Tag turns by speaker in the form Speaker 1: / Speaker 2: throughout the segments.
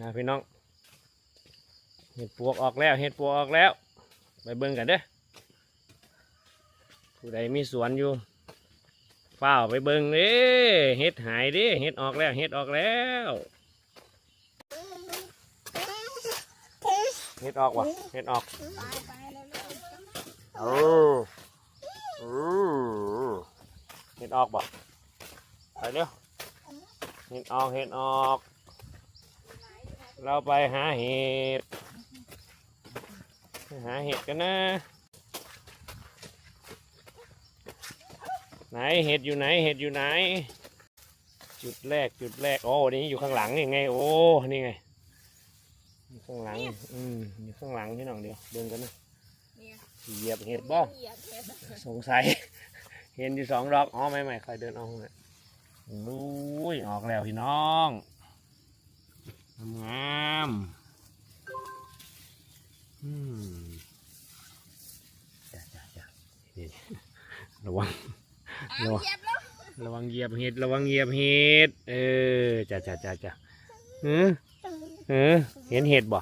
Speaker 1: นะพี่น้องเห็ดปวกออกแล้วเห็ดปวกออกแล้ว ไปเบิ่งกันเด้อผู้ใดมีสวนอยู่เฝ้าไปเบิ่งเด้เห็ดหายเด้เห็ดออกแล้วเห็ดออกแล้วเห็ดออกวะเห็ดออก
Speaker 2: ไปไปแล้วลูก
Speaker 1: โอ้โอ้เห็ดออกบ่ไปเร็วเห็ดออกเห็ดออก เราไปหาเห็ดไปหาเห็ดกันนะ ไหนเห็ดอยู่ไหนเห็ดอยู่ไหน จุดแรกจุดแรก โอ้นี่อยู่ข้างหลังนี่ไง โอ้ นี่ไง อยู่ข้างหลัง อืมอยู่ข้างหลังพี่น้องเดียวเดินกันนะ
Speaker 2: เนี่ย
Speaker 1: เหยียบเห็ดบ่
Speaker 2: เหยียบเห็ด
Speaker 1: สงสัย เห็นอยู่สองดอก อ๋อไม่ไม่ค่อยเดินออกเลยลุยออกแล้วพี่น้อง งามๆอืมจ้าจ้าจ้านี่ระวัง
Speaker 2: เอา
Speaker 1: ระวัง
Speaker 2: เหยียบแล้ว
Speaker 1: ระวังเหยียบเห็ดระวังเหยียบเห็ดเออจ้าจ้าจ้าจ้าเออเออเห็นเห็ดบ่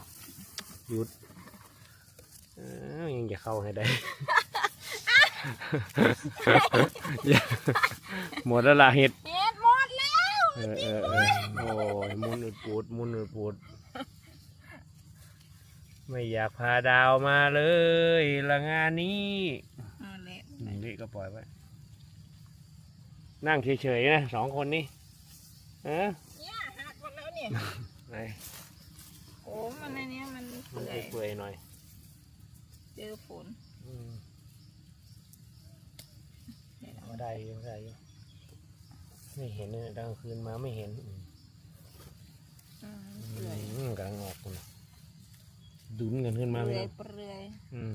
Speaker 1: หยุดเออยังจะเข้าให้ได้หมดแล้วล่ะเห็ด
Speaker 2: เห็ดหมดแล้ว
Speaker 1: เออเออเออโอ้ยมุนอุดปูดมุนอุดปูดไม่อยากพาดาวมาเลยละงานนี้
Speaker 2: เอาเละ
Speaker 1: นี่ก็ปล่อยไว้นั่งเฉยๆนะสองคนนี้เออ
Speaker 2: เนี่ยหักหมดแล้วเนี่ย
Speaker 1: ไหน
Speaker 2: โอ้มันในเนี้ยมัน
Speaker 1: มัน
Speaker 2: เปื่อย
Speaker 1: เปื่อยๆหน่อย
Speaker 2: เจอฝน
Speaker 1: อืม
Speaker 2: เห็ดเอา
Speaker 1: ก็ได้อยู่ได้อยู่ ไม่เห็นเลยดังคืนมาไม่เห็นอืม
Speaker 2: อืม
Speaker 1: อื
Speaker 2: เปื่อย
Speaker 1: มกำลังออกคุณดุนกันขึ้นมา
Speaker 2: เปื่
Speaker 1: ไม่
Speaker 2: อย
Speaker 1: ต้อง
Speaker 2: เปื่อย
Speaker 1: อืม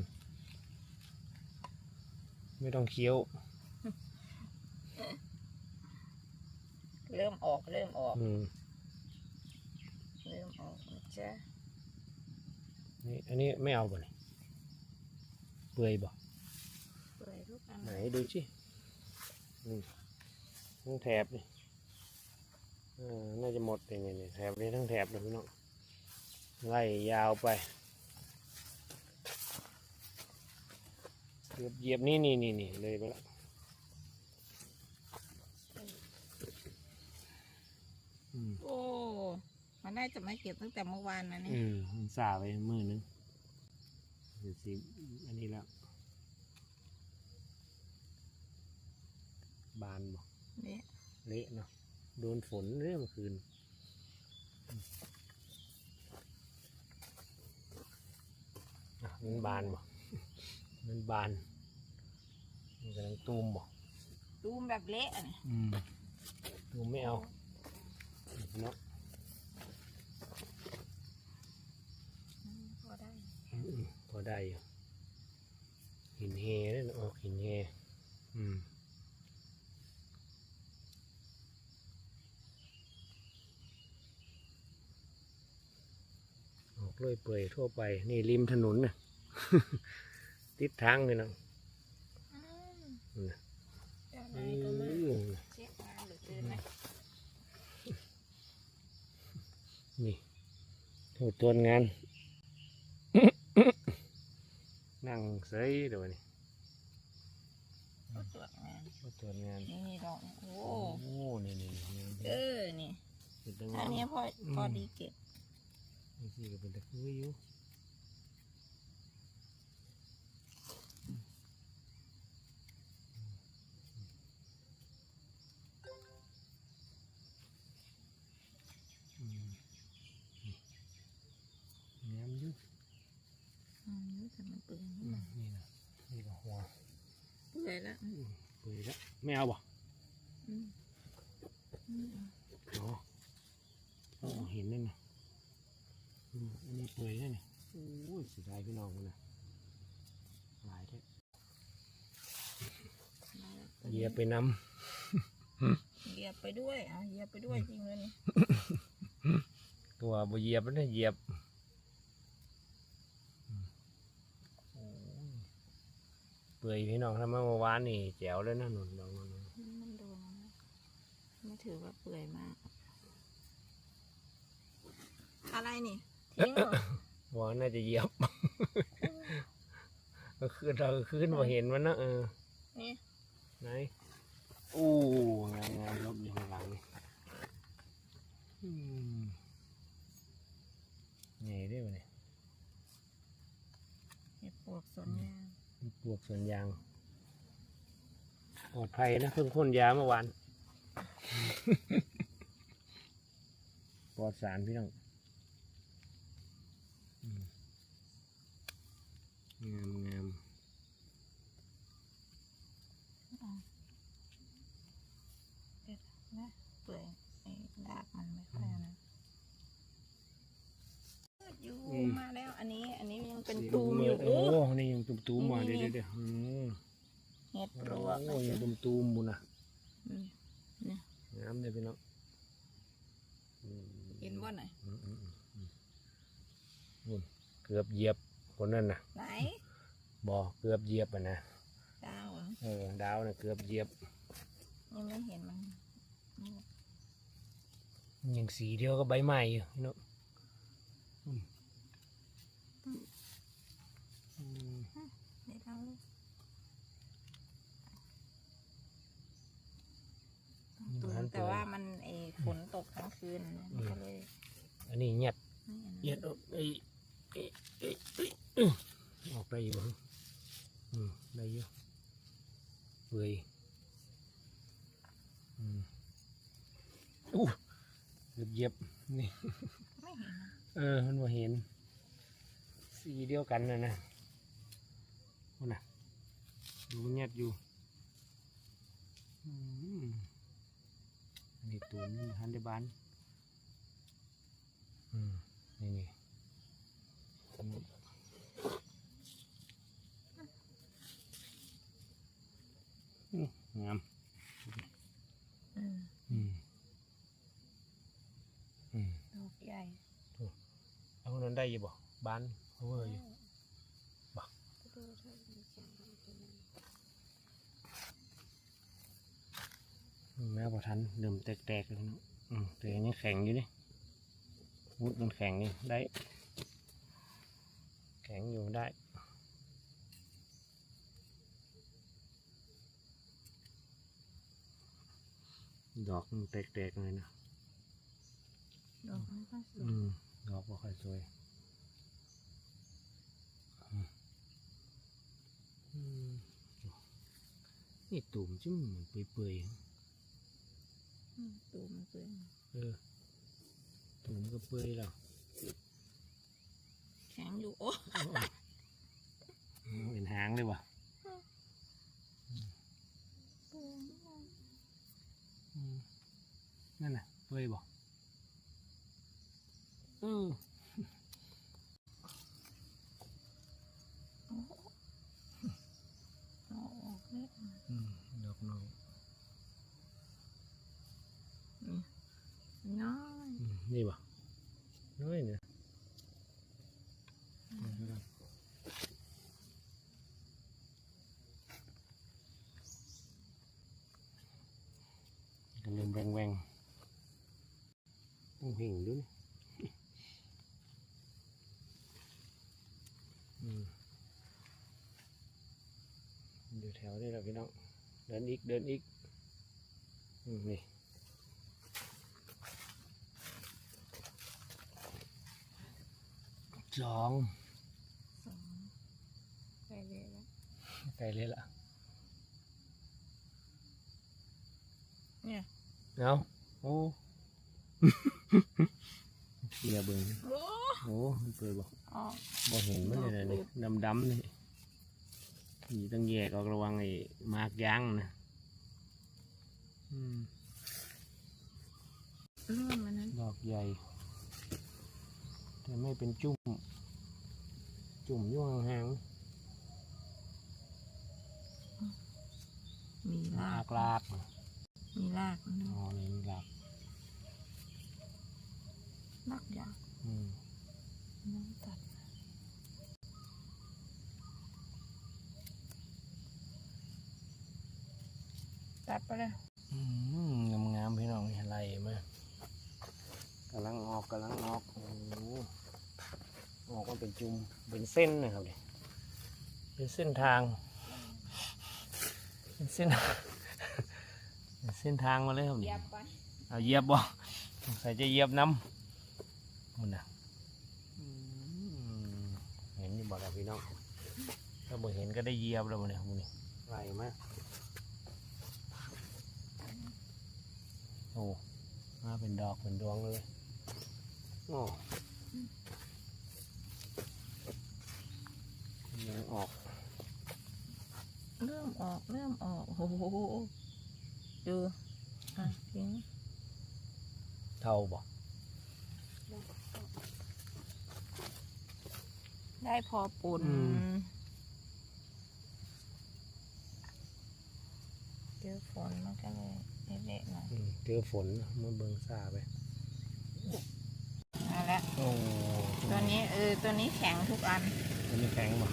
Speaker 1: ไม่ต้องเคี้ยว
Speaker 2: เริ่มออกเริ่มออก
Speaker 1: อืม
Speaker 2: เริ่มออกนะจ๊ะ
Speaker 1: นี่อันนี้ไม่เอาบ่เนี่ยเปื่อยบ่
Speaker 2: เปื่อยทุกอัน
Speaker 1: ไหนดูสิอืม ทั้งแถบนี่เออน่าจะหมดเลยเนี่ยเนี่ยแถบนี้ทั้งแถบเลยพี่น้องไล่ยาวไปเหยียบเหยียบนี่นี่นี่นี่เลยไปแล้วอืม
Speaker 2: โอ้ มันน่าจะมาเก็บตั้งแต่เมื่อวานนะเนี่ย
Speaker 1: อืมมันสาไปมือนึงเดี๋ยวสิอันนี้แล้ว บานบ่
Speaker 2: เนี่ย
Speaker 1: เละเนาะโดนฝนเรื่อเมื่อคืนอะมันบานบ่มันบานมันกำลังตูมบ่
Speaker 2: ดูมแบบเละอะเนี่ย
Speaker 1: อืมตูมไม่เอาเนาะ
Speaker 2: อืมพอได้
Speaker 1: อืมพอได้อยู่หินเฮนั่นออกหินเฮอืมออก เลยเปื่อยทั่วไป นี่ริมถนนน่ะติดทางเลยเนาะ
Speaker 2: อืม
Speaker 1: อืม
Speaker 2: เจ้านาย
Speaker 1: อื
Speaker 2: ก็มามเช็คงานหรือเจอไหม
Speaker 1: นี่โทษตัวงาน นั่งเซยเดี๋ยวนี้
Speaker 2: เขาตรวจงาน
Speaker 1: โทษตัวงาน
Speaker 2: นี่ดอกโอ้
Speaker 1: โอ้นี่นี่นี่
Speaker 2: เออ นี่
Speaker 1: เป็นตัง
Speaker 2: อัน
Speaker 1: งาน
Speaker 2: เนี้ยพอ
Speaker 1: อืม
Speaker 2: พอดีเก็บ
Speaker 1: นี่สิก็เป็นตะคืออยู่อืมนี่งามอยู่
Speaker 2: อืมแต่มันเปื่อย
Speaker 1: อืมนี่นะนี่ก็หัว
Speaker 2: เปื่อยแล้ว
Speaker 1: อืมเปื่อยแล้วไม่เอาบ่
Speaker 2: อืมอืม
Speaker 1: อ๋อต้องเอาเห็นนั่นนะอื มอันนี้เปื่อยแล้วนี่โอ้ยเสียดายพี่น้องมันนะหลายแท้เหยียบไปนำ
Speaker 2: เหยียบไปด้วยอะเหยียบไปด้วยจริงเลยนี่
Speaker 1: ตัวบ่เหยียบมันนะเหยียบอืมโอ้ยเปื่อยพี่น้องทำมาเมื่อวานนี่แจ๋วเลยนะหนุนลองๆ
Speaker 2: มันโดนมันนะไม่ถือว่าเปื่อยมากเอาอะไรนี่ ทิ้งเหรอ
Speaker 1: ว่าน่าจะเหยียบก็คือเราขึ้นมาเห็นมันนะเออ
Speaker 2: นี่
Speaker 1: ไหนโอ้งามงามลบอยู่ข้างหลังนี่อืมใหญ่ด้วยวะเนี่ย
Speaker 2: เห็ดปวกสนยาง
Speaker 1: มันปลวกสวนยางปลอดภัยนะเพิ่งพ่นยาเมื่อวาน ปลอดสารพี่น้องอืม งามงาม
Speaker 2: นะเปื่อยไอ้ดากมันไม่ค่อยนะอยู่มาแล้วอันนี้ อันนี้ยังเป็นตูมอยู่
Speaker 1: โอ้นี่ยังตุ่มตูมๆมา
Speaker 2: นี่
Speaker 1: เดี๋ยว
Speaker 2: นี่
Speaker 1: เดี๋ยวเดี๋ยวอืม
Speaker 2: เห็ดปลวก
Speaker 1: โอ้ยังตุ่มตูมๆบุญนะ
Speaker 2: อืม
Speaker 1: งามเลยพี่น้องอืม
Speaker 2: เห็นว่าไหน
Speaker 1: อืมอืมอืมอืมนู่นเกือบเหยียบ คนนั้นนะ
Speaker 2: ไหน
Speaker 1: บอเกือบเหยียบอะนะ
Speaker 2: ดาวเหรอ
Speaker 1: เออดาวนะเกือบเหยียบ
Speaker 2: ยังไม่เห็นมัน
Speaker 1: ยังสีเดียวก็ใบไม้อยู่พี่น้องอืมอืม
Speaker 2: เดี๋ยวเอาตูมแต่ว่ามันไอ้ฝนตกทั้งคืนนะมันก็เลย
Speaker 1: อันนี้เงียบ
Speaker 2: ไม่อันนั้น
Speaker 1: เงียบออกไอ้ไอ้ไอ้ไอ้อื้อออกได้อยู่บ้างอืมได้อยู่เปื่อยอืมอู้ เกือบเหยียบนี่
Speaker 2: ไม่เห็นนะ
Speaker 1: เออมันว่าเห็น สีเดียวกันนะนะคนน่ะดูมันเงียบอยู่อืมอันนี้ตูนฮันเดบานอืมนี่นี่อืมอืมงาม
Speaker 2: อืม
Speaker 1: อืม อืม
Speaker 2: ดอกใหญ่
Speaker 1: เอาคนนั้นได้อยี่บ่บานเขาเว้ย แม่พอทัน เดิมแตกๆเลยเนาะอืมแต่ยังแข็งอยู่นี่วุดมันแข็งนี่ได้ แข็งอยู่ได้ดอกมันแตกๆเลยนะ
Speaker 2: ดอกไม่ค่อยสวย
Speaker 1: อืม ดอกก็ค่อยสวยอืมอืมนี่ตุ่มจุ่มมันเปื่อยๆ
Speaker 2: อืม ตูมมันเปื่อย
Speaker 1: เออถุงก็เปื่อยแล้ว
Speaker 2: แข็งอยู่โอ้
Speaker 1: เป็นหางเลยว่ะอืมนั่นน่ะเปื่อยบ่เออ
Speaker 2: เอาออกเลย
Speaker 1: อืมดอกน้อย
Speaker 2: น้อย
Speaker 1: อืมนี่บ่น้อยเนี่ย กันเริ่มแวงแวงต้องเห่งด้วยอืมอยู่แถว นี้แหละพี่น้องเดินอีกเดินอีกอืมนี่สอง
Speaker 2: สองไปเลยแล้ว
Speaker 1: ไกลเลยล่ะ
Speaker 2: เนี่ย
Speaker 1: เอาโอ้เสียเบิ่ง
Speaker 2: โอ้
Speaker 1: โอ้มันเปิดบ่
Speaker 2: ออก
Speaker 1: บ่เห็นมันเลยนะนี่ดำดำๆนี่นี่ต้องแยกออกระวังไอ้มากยางนะอืม
Speaker 2: ร่วมมันนั้น
Speaker 1: ดอกใหญ่ แต่ไม่เป็นจุ่ม จุ่มอยู่ห่าง
Speaker 2: มี
Speaker 1: ๆ
Speaker 2: รารา
Speaker 1: กกลาก
Speaker 2: มีรากมัน
Speaker 1: อ๋อนี่มีราก
Speaker 2: รากยาว
Speaker 1: อืม
Speaker 2: น้ำตัดตัดไปเลย
Speaker 1: อืมงามๆพี่น้องนี่อะไรมากำลังออกกำลังออกโอ้โหออกมาเป็นจุ่มเป็นเส้นนะครับเนี่ยเป็นเส้นทางเป็นเส้นเป็น เส้นทางมาเลยครับ
Speaker 2: เหยี
Speaker 1: เนี่ย
Speaker 2: ยบไป
Speaker 1: เอาเหยียบบ่สงสัยจะเหยียบน้ำมันนะอืมเห็นอยู่บ่ล่ะพี่น้องถ้าบ่เห็นก็ได้เหยียบแล้วมันเนี่ยมันนี่ไหลมากโอ้มาเป็นดอกเป็นดวงเลยโอ้ยังออก
Speaker 2: เริ่มออก เริ่มออก โอ้โห ดูอะทิ้ง
Speaker 1: เท่าบ่
Speaker 2: ได้พอปุ่นเจอฝนมันก็เลยเละๆหน่อย
Speaker 1: อืมเจอฝนมาเบิ่งซาไป
Speaker 2: เอาละ
Speaker 1: โอ้
Speaker 2: ตัวนี้เออตัวนี้แข็งทุกอัน
Speaker 1: มันไม่แข็งบ่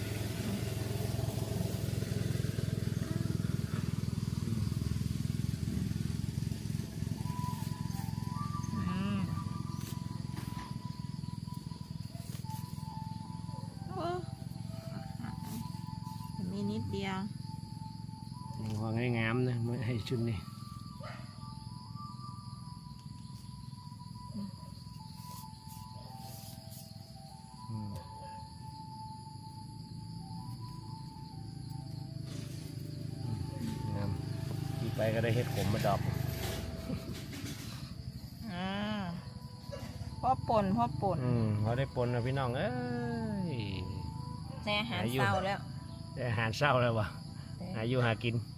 Speaker 2: เดียว
Speaker 1: ยังพอง่ายงามนะไม่ให้ชุดนี้อืมงามที่ไปก็ได้เห็ดขมมาดอก
Speaker 2: อ่าพ่อป่นพ่อป่น
Speaker 1: อืมพอได้ปนนะพี่น้องเอ้ย
Speaker 2: ในอาหาร
Speaker 1: อายุ
Speaker 2: เศร้าแล้ว
Speaker 1: ได้ อาหารเศร้าแล้ววะ
Speaker 2: แต่
Speaker 1: อายุหากิน
Speaker 2: อ